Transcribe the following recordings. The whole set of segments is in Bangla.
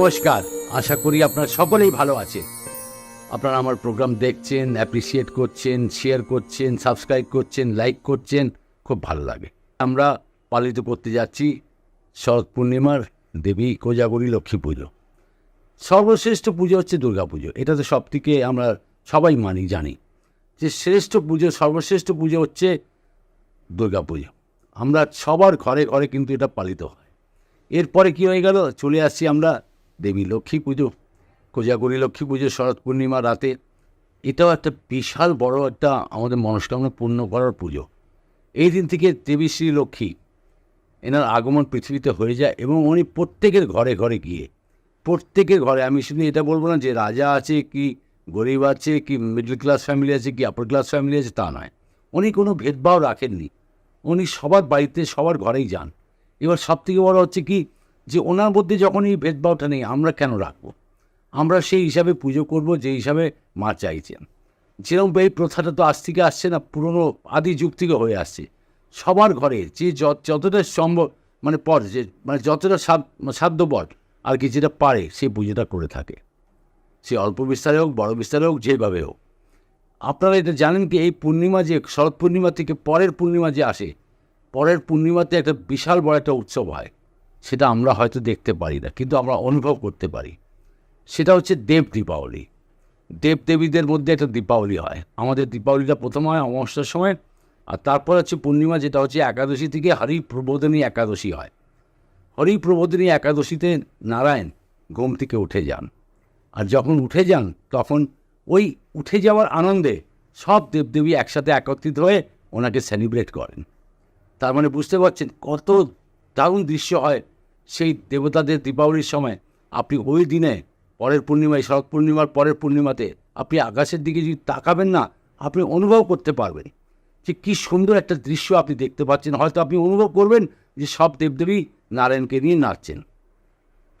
নমস্কার। আশা করি আপনারা সকলেই ভালো আছেন। আপনারা আমার প্রোগ্রাম দেখছেন অ্যাপ্রিসিয়েট করছেন শেয়ার করছেন সাবস্ক্রাইব করছেন লাইক করছেন, খুব ভালো লাগে। আমরা পালিত করতে যাচ্ছি শরৎ পূর্ণিমার দেবী কোজাগরী লক্ষ্মী পুজো। সর্বশ্রেষ্ঠ পুজো হচ্ছে দুর্গা পুজো। এটা তো সব থেকে আমরা সবাই মানি, জানি। যে শ্রেষ্ঠ পুজো, সর্বশ্রেষ্ঠ পুজো হচ্ছে দুর্গা পুজো। আমরা সবার ঘরে ঘরে কিন্তু এটা পালিত হয়। এরপরে কি হয়ে গেল? চলে আসছি আমরা দেবী লক্ষ্মী পুজো, কোজাগরী লক্ষ্মী পুজো, শরৎ পূর্ণিমা, রাতে। এটাও একটা বিশাল বড় একটা আমাদের মনস্কামনা পূর্ণ করার পুজো। এই দিন থেকে দেবী শ্রী লক্ষ্মী এনার আগমন পৃথিবীতে হয়ে যায় এবং উনি প্রত্যেকের ঘরে ঘরে গিয়ে, প্রত্যেকের ঘরে, আমি শুধু এটা বলব না যে রাজা আছে কি, গরিব আছে কি মিডল ক্লাস ফ্যামিলি আছে কি আপার ক্লাস ফ্যামিলি আছে, তা নয়। উনি কোনো ভেদভাব রাখেননি। উনি সবার বাড়িতে, সবার ঘরেই যান। এবার সব থেকে বড় হচ্ছে কি যে ওনার মধ্যে যখন এই ভেদভাবটা নেই, আমরা কেন রাখব? আমরা সেই হিসাবে পুজো করব যে হিসাবে মা চাইছেন। যেরকম এই প্রথাটা তো আজ থেকে আসছে না, পুরনো আদি যুগ থেকে হয়ে আসছে। সবার ঘরে যে যত- যতটা সম্ভব মানে পর যে মানে যতটা সাধ্য সাধ্যপর আর কি যেটা পারে, সে পুজোটা করে থাকে। সে অল্প বিস্তারে হোক, বড় বিস্তারে হোক, যেভাবে হোক। আপনারা এটা জানেন কি, এই পূর্ণিমা যে, শরৎ পূর্ণিমা থেকে পরের পূর্ণিমা যে আসে, পরের পূর্ণিমাতে একটা বিশাল বড় একটা উৎসব হয়। সেটা আমরা হয়তো দেখতে পারি না, কিন্তু আমরা অনুভব করতে পারি। সেটা হচ্ছে দেব দীপাবলি। দেব দেবীদের মধ্যে একটা দীপাবলি হয়। আমাদের দীপাবলিটা প্রথম হয় অমাবস্যার সময়, আর তারপর হচ্ছে পূর্ণিমা, যেটা হচ্ছে একাদশী থেকে হরি প্রবোধনী একাদশী হয়। হরি প্রবোধনী একাদশীতে নারায়ণ ঘুম থেকে উঠে যান। আর যখন উঠে যান, তখন ওই উঠে যাওয়ার আনন্দে সব দেবদেবী একসাথে একত্রিত হয়ে ওনাকে সেলিব্রেট করেন। তার মানে বুঝতে পারছেন কত দারুণ দৃশ্য হয়। সেই দেবতাদের দীপাবলির সময় আপনি ওই দিনে পরের পূর্ণিমায়, শরৎ পূর্ণিমার পরের পূর্ণিমাতে আপনি আকাশের দিকে যদি তাকাবেন না, আপনি অনুভব করতে পারবেন যে কী সুন্দর একটা দৃশ্য আপনি দেখতে পাচ্ছেন। হয়তো আপনি অনুভব করবেন যে সব দেবদেবী নারায়ণকে নিয়ে নাচছেন।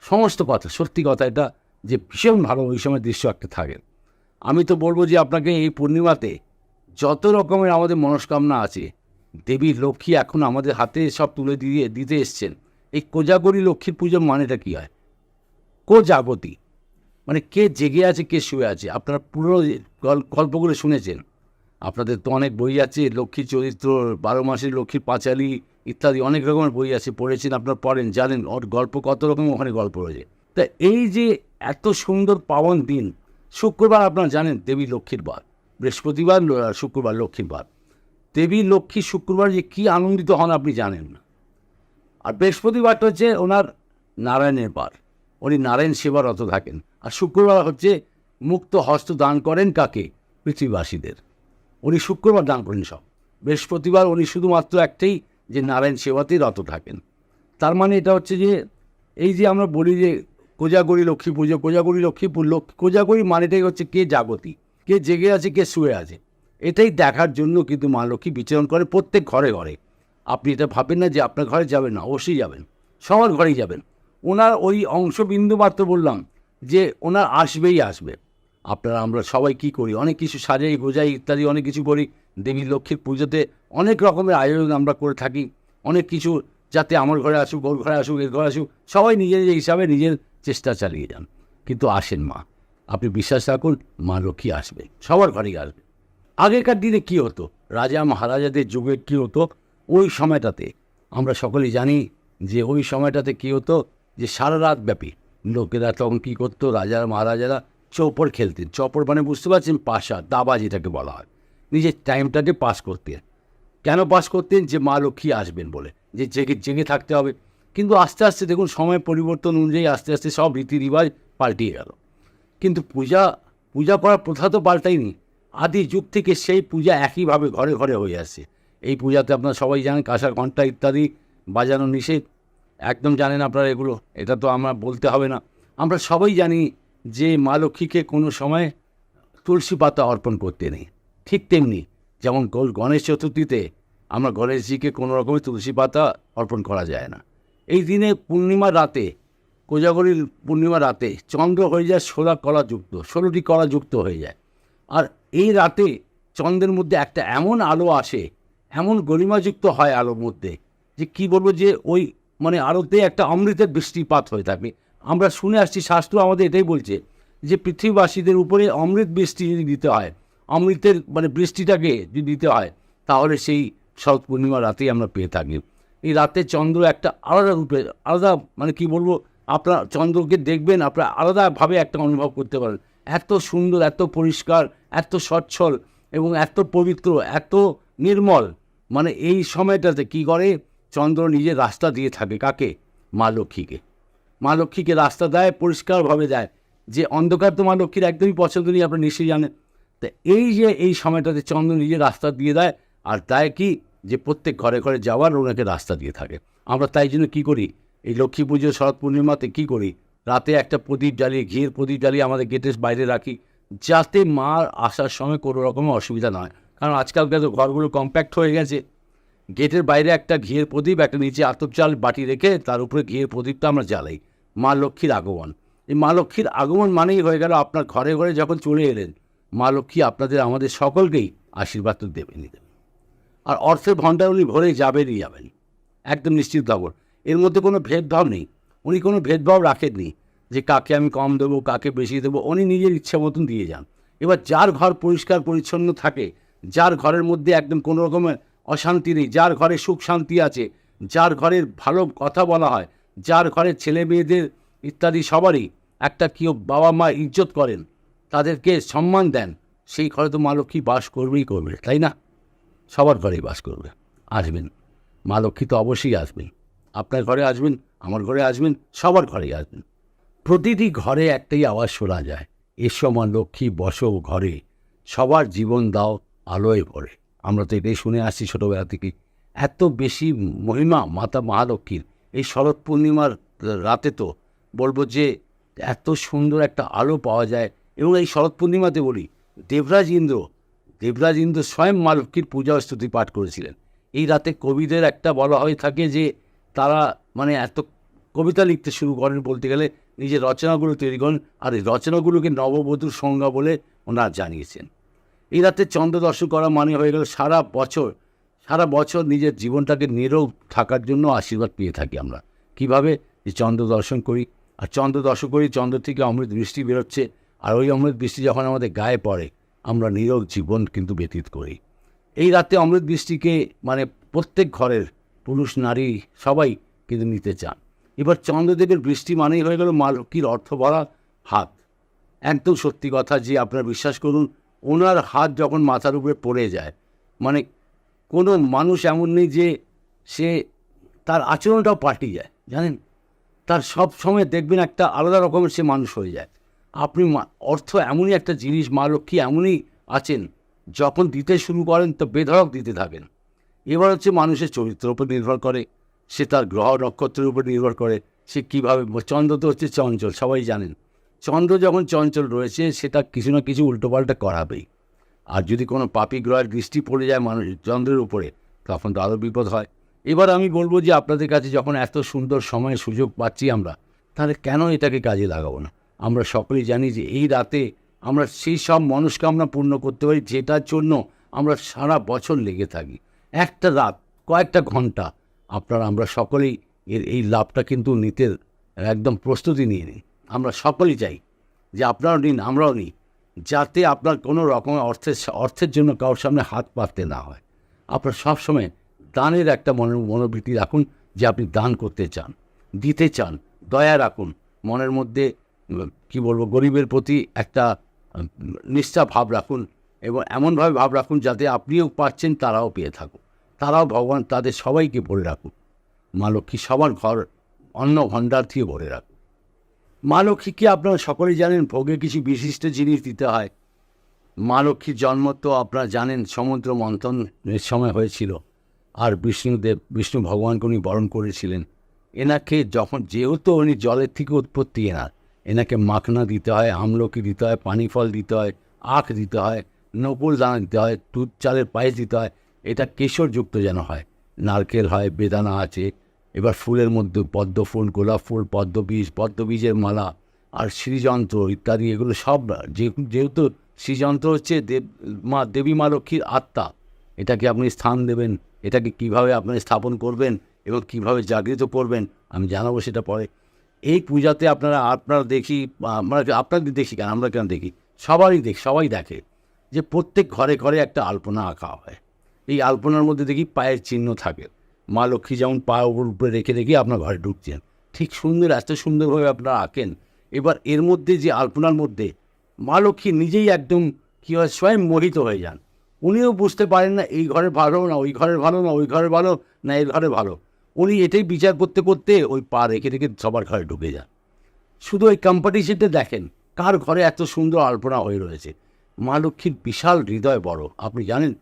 সমস্ত কথা, সত্যি কথা, এটা যে ভীষণ ভালো ওই সময় দৃশ্য একটা থাকে। আমি তো বলব যে আপনাকে এই পূর্ণিমাতে যত রকমের আমাদের মনস্কামনা আছে, দেবী লক্ষ্মী এখন আমাদের হাতে সব তুলে দিয়ে দিতে এসছেন। এই কোজাগরী লক্ষ্মীর পুজোর মানেটা কী হয়? কোজাগতি। মানে কে জেগে আছে, কে শুয়ে আছে? আপনারা পুরো গল- গল্পগুলো শুনেছেন। আপনাদের তো অনেক বই আছে লক্ষ্মী চরিত্র, বারো মাসের লক্ষ্মীর পাঁচালি ইত্যাদি অনেক রকমের বই আছে, পড়েছেন আপনারা, পড়েন, জানেন, ওর গল্প কত রকম, ওখানে গল্প রয়েছে। তা এই যে এত সুন্দর পাবন দিন, শুক্রবার আপনারা জানেন, দেবী লক্ষ্মীর বার, বৃহস্পতিবার, শুক্রবার লক্ষ্মীর বার। দেবী লক্ষ্মী শুক্রবার যে কী আনন্দিত হন আপনি জানেন না। আর বৃহস্পতিবারটা হচ্ছে ওনার নারায়ণের বার। উনি নারায়ণ সেবারত থাকেন। আর শুক্রবার হচ্ছে মুক্ত হস্ত দান করেন কাকে? পৃথিবীবাসীদের। উনি শুক্রবার দান করেন সব। বৃহস্পতিবার উনি শুধুমাত্র একটাই যে নারায়ণ সেবাতেই রত থাকেন। তার মানে এটা হচ্ছে যে এই যে আমরা বলি যে কোজাগরি লক্ষ্মী পুজো, কোজাগরী লক্ষ্মী পুজো কোজাগরী মানেটাই হচ্ছে কে জাগতি, কে জেগে আছে, কে শুয়ে আছে। এটাই দেখার জন্য কিন্তু মা লক্ষ্মী বিচরণ করে প্রত্যেক ঘরে ঘরে। আপনি এটা ভাবেন না যে আপনার ঘরে যাবেন না, অবশ্যই যাবেন। সবার ঘরেই যাবেন। ওনার ওই অংশবিন্দু মাত্র বললাম যে ওনার আসবেই আসবে। আপনারা, আমরা সবাই কি করি? অনেক কিছু সাজাই, গোজাই ইত্যাদি অনেক কিছু করি। দেবী লক্ষ্মীর পুজোতে অনেক রকমের আয়োজন আমরা করে থাকি। অনেক কিছু যাতে আমার ঘরে আসুক, ওর ঘরে আসুক, এর ঘরে আসুক, সবাই নিজের নিজের হিসাবে নিজের চেষ্টা চালিয়ে যান। কিন্তু আসেন মা, আপনি বিশ্বাস রাখুন, মা লক্ষ্মী আসবে, সবার ঘরেই আসবে। আগেকার দিনে কি হতো? রাজা মহারাজাদের যুগে কি হতো? ওই সময়টাতে আমরা সকলেই জানি যে ওই সময়টাতে কী হতো যে সারা রাত ব্যাপী লোকেরা তখন কী করতো রাজা মহারাজারা চৌপর খেলতেন। চৌপর মানে বুঝতে পারছেন? পাশা, দাবা যেটাকে বলা হয়। নিজের টাইমটাকে পাস করতেন। কেন পাস করতেন? যে মা লক্ষ্মী আসবেন বলে, যে জেগে জেগে থাকতে হবে। কিন্তু আস্তে আস্তে দেখুন সময় পরিবর্তন অনুযায়ী আস্তে আস্তে সব রীতি রিবাজ পাল্টিয়ে গেল। কিন্তু পূজা পূজা করার প্রথা তো পাল্টায়নি। আদি যুগ থেকে সেই পূজা একইভাবে ঘরে ঘরে হয়ে আসছে এই পূজাতে আপনারা সবাই জানেন কাঁসা ঘণ্টা ইত্যাদি বাজানো নিষেধ। একদম জানেন আপনারা এগুলো। এটা তো আমরা বলতে হবে না। আমরা সবাই জানি যে মা লক্ষ্মীকে কোনো সময় তুলসী পাতা অর্পণ করতে নেই। ঠিক তেমনি যেমন গণেশ চতুর্থীতে আমরা গণেশজিকে কোনো রকমের তুলসী পাতা অর্পণ করা যায় না। এই দিনে পূর্ণিমা রাতে, কোজাগরীর পূর্ণিমা রাতে চন্দ্র হয়ে যায় ষোলা কলাযুক্ত, ষোলোটি কলাযুক্ত হয়ে যায়। আর এই রাতে চন্দ্রের মধ্যে একটা এমন আলো আসে এমন গরিমাযুক্ত হয় আলোর মধ্যে যে কি বলব যে ওই মানে আলোতে একটা অমৃতের বৃষ্টিপাত হয়ে থাকে। আমরা শুনে আসছি, শাস্ত্র আমাদের এটাই বলছে যে পৃথিবীবাসীদের উপরে অমৃত বৃষ্টি যদি দিতে হয়, অমৃতের মানে বৃষ্টিটাকে যদি দিতে হয়, তাহলে সেই শরৎ পূর্ণিমা রাতেই আমরা পেয়ে থাকি। এই রাতে চন্দ্র একটা আলাদা রূপে, আলাদা মানে কি বলব, আপনার চন্দ্রকে দেখবেন, আপনার আলাদাভাবে একটা অনুভব করতে পারেন। এত সুন্দর, এত পরিষ্কার, এত সচ্ছল এবং এত পবিত্র, এত নির্মল। মানে এই সময়টাতে কি করে? চন্দ্র নিজের রাস্তা দিয়ে থাকে কাকে? মা লক্ষ্মীকে। মা লক্ষ্মীকে রাস্তা দেয়, পরিষ্কারভাবে দেয়। যে অন্ধকার তো মা লক্ষ্মীর একদমই পছন্দ নেই, আপনি নিশ্চয়ই জানেন। তা এই যে এই সময়টাতে চন্দ্র নিজের রাস্তা দিয়ে দেয়, আর তাই কি? যে প্রত্যেক ঘরে ঘরে যাওয়ার ওনাকে রাস্তা দিয়ে থাকে। আমরা তাই জন্য কী করি? এই লক্ষ্মী পুজো, শরৎ পূর্ণিমাতে কী করি? রাতে একটা প্রদীপ জ্বালিয়ে, ঘিয়ের প্রদীপ জ্বালিয়ে আমাদের গেটের বাইরে রাখি, যাতে মার আসার সময় কোনো রকমের অসুবিধা না হয়। কারণ আজকালকার ঘরগুলো কম্প্যাক্ট হয়ে গেছে। গেটের বাইরে একটা ঘিয়ের প্রদীপ, একটা নিচে আতপ চাল বাটি রেখে তার উপরে ঘিয়ের প্রদীপটা আমরা জ্বালাই। মা লক্ষ্মীর আগমন। এই মা লক্ষ্মীর আগমন মানেই হয়ে গেল আপনার ঘরে ঘরে যখন চলে এলেন, মা লক্ষ্মী আপনাদের, আমাদের সকলকেই আশীর্বাদ তো দেবেনই দেবেন। আর অর্থের ভণ্ডার উনি ভরে যাবেনই যাবেন। একদম নিশ্চিত খবর এর মধ্যে কোনো ভেদভাব নেই। উনি কোনো ভেদভাব রাখেননি যে কাকে আমি কম দেবো, কাকে বেশি দেবো। উনি নিজের ইচ্ছা মতন দিয়ে যান। এবার যার ঘর পরিষ্কার, পরিচ্ছন্ন থাকে যার ঘরের মধ্যে একদম কোনো রকমের অশান্তি নেই, যার ঘরে সুখ শান্তি আছে, যার ঘরের ভালো কথা বলা হয়, যার ঘরের ছেলে মেয়েদের ইত্যাদি সবারই একটা কেউ বাবা মা ইজ্জত করেন, তাদেরকে সম্মান দেন, সেই ঘরে তো মা লক্ষ্মী বাস করবেই করবে, তাই না? সবার ঘরেই বাস করবে, আসবেন। মা লক্ষ্মী তো অবশ্যই আসবেন। আপনার ঘরে আসবেন, আমার ঘরে আসবেন, সবার ঘরেই আসবেন। প্রতিটি ঘরে একটাই আওয়াজ শোনা যায়, এসো মা লক্ষ্মী, বসো ঘরে, সবার জীবন দাও আলোয় ভরে আমরা তো এটাই শুনে আসছি ছোটোবেলা থেকে। এত বেশি মহিমা, মাতা মহালক্ষ্মীর এই শরৎ পূর্ণিমার রাতে তো বলব যে এত সুন্দর একটা আলো পাওয়া যায়। এবং এই শরৎ পূর্ণিমাতে বলি, দেবরাজ ইন্দ্র দেবরাজ ইন্দ্র স্বয়ং মা লক্ষ্মীর পূজা স্তুতি পাঠ করেছিলেন। এই রাতে কবিদের একটা বলা হয়ে থাকে যে তারা মানে এত কবিতা লিখতে শুরু করেন বলতে গেলে নিজের রচনাগুলো তৈরি করেন। আর এই রচনাগুলোকে নববধূর সংজ্ঞা বলে ওনারা জানিয়েছেন। এই রাতে চন্দ্র দর্শন করা মানে হয়ে গেল সারা বছর সারা বছর নিজের জীবনটাকে নীরব থাকার জন্য আশীর্বাদ পেয়ে থাকি আমরা। কীভাবে? যে চন্দ্র দর্শন করি। আর চন্দ্র দর্শন করি, চন্দ্র থেকে অমৃত বৃষ্টি বেরোচ্ছে। আর ওই অমৃত বৃষ্টি যখন আমাদের গায়ে পড়ে, আমরা নীরব জীবন কিন্তু ব্যতীত করি। এই রাতে অমৃত বৃষ্টিকে মানে প্রত্যেক ঘরের পুরুষ, নারী সবাই কিন্তু নিতে চান। এবার চন্দ্রদেবের বৃষ্টি মানেই হয়ে গেল মা লক্ষ্মীর অর্থ ভরা হাত। একদম সত্যি কথা যে আপনারা বিশ্বাস করুন ওনার হাত যখন মাথার উপরে পড়ে যায় মানে কোনো মানুষ এমন নেই যে সে তার আচরণটাও পাল্টে যায়, জানেন? তার সব সময় দেখবেন একটা আলাদা রকমের সে মানুষ হয়ে যায়। আপনি অর্থ এমনই একটা জিনিস, মা লক্ষ্মী এমনই আছেন, যখন দিতে শুরু করেন তো বেধড়ক দিতে থাকেন। এবার হচ্ছে মানুষের চরিত্রের উপর নির্ভর করে, সে তার গ্রহ নক্ষত্রের উপর নির্ভর করে, সে কীভাবে, চন্দ্র তো হচ্ছে চঞ্চল, সবাই জানেন। চন্দ্র যখন চঞ্চল রয়েছে, সেটা কিছু না কিছু উল্টোপাল্টা করাবেই। আর যদি কোনো পাপি গ্রহের দৃষ্টি পড়ে যায় মানুষ চন্দ্রের উপরে, তখন তো আরও বিপদ হয়। এবার আমি বলব যে আপনাদের কাছে যখন এত সুন্দর সময় সুযোগ পাচ্ছি আমরা, তাহলে কেন এটাকে কাজে লাগাবো না? আমরা সকলেই জানি যে এই রাতে আমরা সেই সব মনস্কামনা পূর্ণ করতে পারি, যেটার জন্য আমরা সারা বছর লেগে থাকি। একটা রাত, কয়েকটা ঘণ্টা, আপনারা, আমরা সকলেই এর এই লাভটা কিন্তু নিতে একদম প্রস্তুতি নিয়ে নিই আমরা সকলেই চাই যে আপনারাও নিন, আমরাও নিই, যাতে আপনার কোনো রকমের অর্থের অর্থের জন্য কারোর সামনে হাত পাততে না হয়। আপনার সবসময় দানের একটা মনের মনোবৃত্তি রাখুন যে আপনি দান করতে চান, দিতে চান, দয়া রাখুন। মনের মধ্যে কি বলব, গরিবের প্রতি একটা নিষ্ঠা ভাব রাখুন এবং এমনভাবে ভাব রাখুন যাতে আপনিও পাচ্ছেন তারাও পেয়ে থাকুন তারাও ভগবান তাদের সবাইকে ভরে রাখুন মা লক্ষ্মী সবার ঘর অন্ন ভণ্ডার থেকে ভরে রাখুন মা লক্ষ্মীকে আপনারা সকলেই জানেন ভোগে কিছু বিশিষ্ট জিনিস দিতে হয়? মা লক্ষ্মীর জন্ম তো আপনারা জানেন, সমুদ্র মন্থনের সময় হয়েছিল। আর বিষ্ণুদেব, বিষ্ণু ভগবানকে উনি বরণ করেছিলেন। এনাকে যখন, যেহেতু উনি জলের থেকে উৎপত্তি এনার, এনাকে মাখনা দিতে হয়, আমলকি দিতে হয় পানি ফল দিতে হয়, আখ দিতে হয়, নকুল দানা দিতে হয়, দুধ চালের পায়েস দিতে হয়, এটা কেশরযুক্ত যেন হয়। নারকেল হয়, বেদানা আছে এবার ফুলের মধ্যে পদ্ম ফুল, গোলাপ ফুল পদ্মবীজ পদ্মবীজের মালা আর শ্রীযন্ত্র ইত্যাদি, এগুলো সব যেহেতু শ্রীযন্ত্র হচ্ছে দেব, মা দেবী, মা লক্ষ্মীর আত্মা, এটাকে আপনি স্থান দেবেন, এটাকে কীভাবে আপনি স্থাপন করবেন এবং কীভাবে জাগৃত করবেন, আমি জানাব সেটা পরে। এই পূজাতে আপনারা আপনারা দেখি, আমরা আপনাদের দেখি কেন, আমরা কেন দেখি? সবারই দেখি, সবাই দেখে যে প্রত্যেক ঘরে ঘরে একটা আলপনা আঁকা হয়। এই আলপনার মধ্যে দেখি পায়ের চিহ্ন থাকে। মা লক্ষ্মী যেমন পা ওপর উপরে রেখে রেখে আপনার ঘরে ঢুকছেন, ঠিক সুন্দর, এত সুন্দরভাবে আপনারা আঁকেন। এবার এর মধ্যে যে আলপনার মধ্যে মা লক্ষ্মী নিজেই একদম কী হয়, স্বয়ং মোহিত হয়ে যান। উনিও বুঝতে পারেন না, এই ঘরে ভালো না, ওই ঘরে ভালো না, ওই ঘরে ভালো না এর ঘরে ভালো। উনি এটাই বিচার করতে করতে ওই পা রেখে রেখে সবার ঘরে ঢুকে যান। শুধু ওই কম্পিটিশনটা দেখেন, কার ঘরে এত সুন্দর আলপনা হয়ে রয়েছে। মা লক্ষ্মীর বিশাল হৃদয় বড়, আপনি জানেন?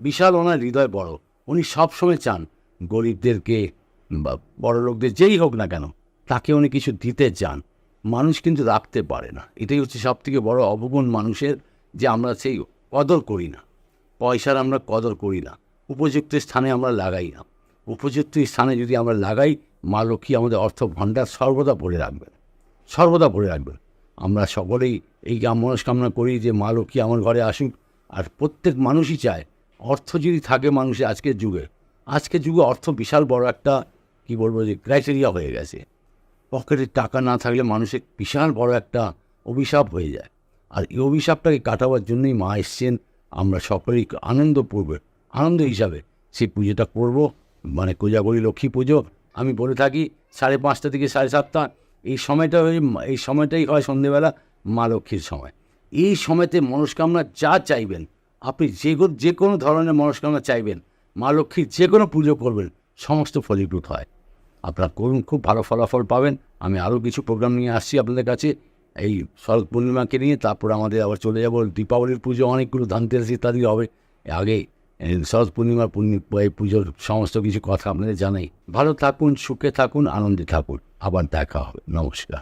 বিশাল ওনার হৃদয় বড়। উনি সবসময় চান গরিবদেরকে বা বড় লোকদের যেই হোক না কেন, তাকে উনি কিছু দিতে চান। মানুষ কিন্তু রাখতে পারে না। এটাই হচ্ছে সব থেকে বড় অবগুণ মানুষের যে আমরা সেই কদর করি না। পয়সার আমরা কদর করি না। উপযুক্ত স্থানে আমরা লাগাই না। উপযুক্ত স্থানে যদি আমরা লাগাই, মা লক্ষ্মী আমাদের অর্থ ভাণ্ডার সর্বদা ভরে রাখবেন সর্বদা ভরে রাখবেন আমরা সকলেই এই মনস্কামনা করি যে মা লক্ষ্মী আমার ঘরে আসুক। আর প্রত্যেক মানুষই চায়, অর্থ যদি থাকে মানুষের আজকের যুগে আজকের যুগে অর্থ বিশাল বড় একটা, কি বলব, যে ক্রাইটেরিয়া হয়ে গেছে। পকেটে টাকা না থাকলে মানুষের বিশাল বড় একটা অভিশাপ হয়ে যায়। আর এই অভিশাপটাকে কাটাবার জন্যই মা এসছেন। আমরা সকলেই আনন্দপূর্বে আনন্দ হিসাবে সেই পুজোটা করব। মানে কোজাগরি লক্ষ্মী পুজো। আমি বলে থাকি, সাড়ে পাঁচটা থেকে সাড়ে সাতটা, এই সময়টা এই সময়টাই হয় সন্ধেবেলা মা লক্ষ্মীর সময়। এই সময়তে মনস্কামনা যা চাইবেন, আপনি যে যে কোনো ধরনের মনস্কামনা চাইবেন মা লক্ষ্মীর যে কোনো পুজো করবেন, সমস্ত ফলীভূত হয়। আপনারা করুন, খুব ভালো ফলাফল পাবেন। আমি আরও কিছু প্রোগ্রাম নিয়ে আসছি আপনাদের কাছে। এই শরৎ পূর্ণিমাকে নিয়ে তারপর আমাদের আবার চলে যাব। দীপাবলির পুজো অনেকগুলো ধানতেরাস ইত্যাদি হবে। আগে শরৎ পূর্ণিমার পূর্ণি এই পুজোর সমস্ত কিছু কথা আপনাদের জানাই। ভালো থাকুন, সুখে থাকুন, আনন্দে থাকুন। আবার দেখা হবে। নমস্কার।